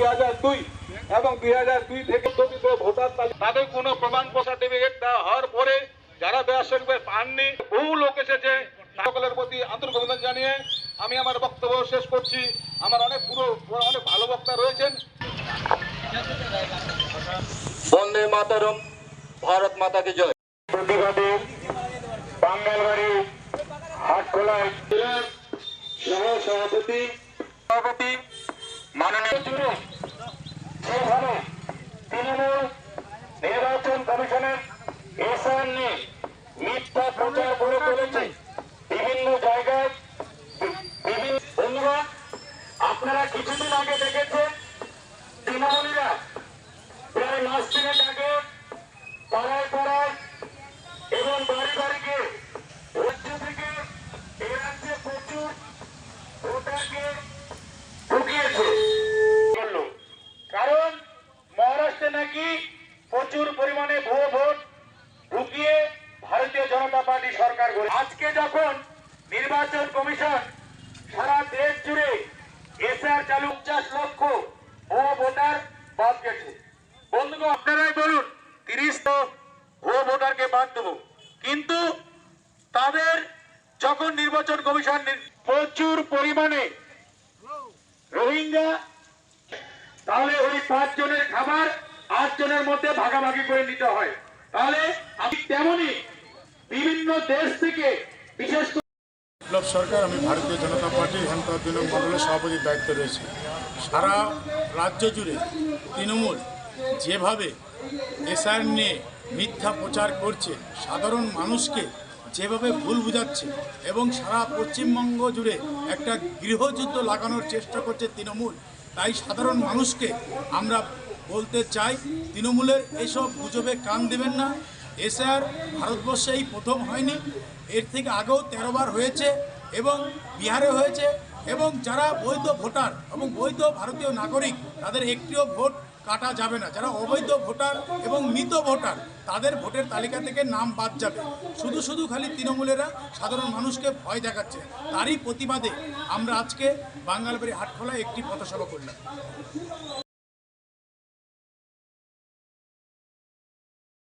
দুই হাজার দুই এবং দুই হাজার দুই থেকে ভোটার তালিকা। তাদের কোনো প্রমাণপত্র সার্টিফিকেট দেওয়া হওয়ার পরে যারা দেওয়ার পাননি বহু লোক এসেছে। সকলের প্রতি আন্তরিক অভিনন্দন জানিয়ে আমি আমার বক্তব্য শেষ করছি। আমার অনেক পুরো অনেক ভালো বক্তা রয়েছেন। বন্দে মাতারম ভারত মাতাকে জয়। প্রতিবাদে বাঙ্গালবাড়ি হাটখোলায়। সহ সভাপতি সভাপতি নির্বাচন কমিশনের এসআর নিয়ে মিথ্যা প্রচার করে চলেছে বিভিন্ন জায়গায় বি- বিভিন্ন বন্ধুরা আপনারা কিছুদিন আগে দেখেছেন তৃণমূলীরা প্রায় মাস তিনেক আগে পাড়ায় পাড়ায় এবং বাড়ি বাড়িকে রাজ্য থেকে এই রাজ্যে প্রচুর ভোটারকে ঢুকিয়েছে বলল। কারণ মহারাষ্ট্রে নাকি প্রচুর পরিমাণে ভুয়ো ভোট ঢুকিয়ে ভারতীয় জনতা পার্টি সরকার গড়ে আজকে যখন নির্বাচন কমিশন সারা দেশ জুড়ে এসআর চালু পঞ্চাশ লক্ষ ভুয়ো ভোটার বাদ গেছে। বন্ধুগণ, আপনারাই বলুন, তিরিশ তো ভুয়ো ভোটারকে বাদ দেবো। কিন্তু তাদের যখন নির্বাচন কমিশন প্রচুর পরিমাণে রোহিঙ্গা, তাহলে ওই পাঁচ জনের খাবার আট জনের মধ্যে ভাগাভাগি করে নিতে হয়। তাহলে আমি তেমনই বিভিন্ন দেশ থেকে, বিশেষ করে সরকার আমি ভারতীয় জনতা হেমন্ত দিনক মণ্ডলের সভাপতির দায়িত্ব রয়েছে। সারা রাজ্য জুড়ে তৃণমূল যেভাবে এসআর নিয়ে মিথ্যা প্রচার করছে, সাধারণ মানুষকে যেভাবে ভুল বুঝাচ্ছে এবং সারা পশ্চিমবঙ্গ জুড়ে একটা গৃহযুদ্ধ লাগানোর চেষ্টা করছে তৃণমূল, তাই সাধারণ মানুষকে আমরা বলতে চাই, তৃণমূলের এসব গুজবে কান দেবেন না। এসআর ভারতবর্ষে এই প্রথম হয়নি, এর থেকে আগেও তেরো বার হয়েছে। এবং বিহারে হয়েছে এবং যারা বৈধ ভোটার এবং বৈধ ভারতীয় নাগরিক, তাদের একটিও ভোট কাটা যাবে না। যারা অবৈধ ভোটার এবং মৃত ভোটার, তাদের ভোটের তালিকা থেকে নাম বাদ যাবে। শুধু শুধু খালি তৃণমূলেরা সাধারণ মানুষকে ভয় দেখাচ্ছে। তারই প্রতিবাদে আমরা আজকে বাঙ্গালবাড়ি হাটখোলায় একটি পথসভা করলাম।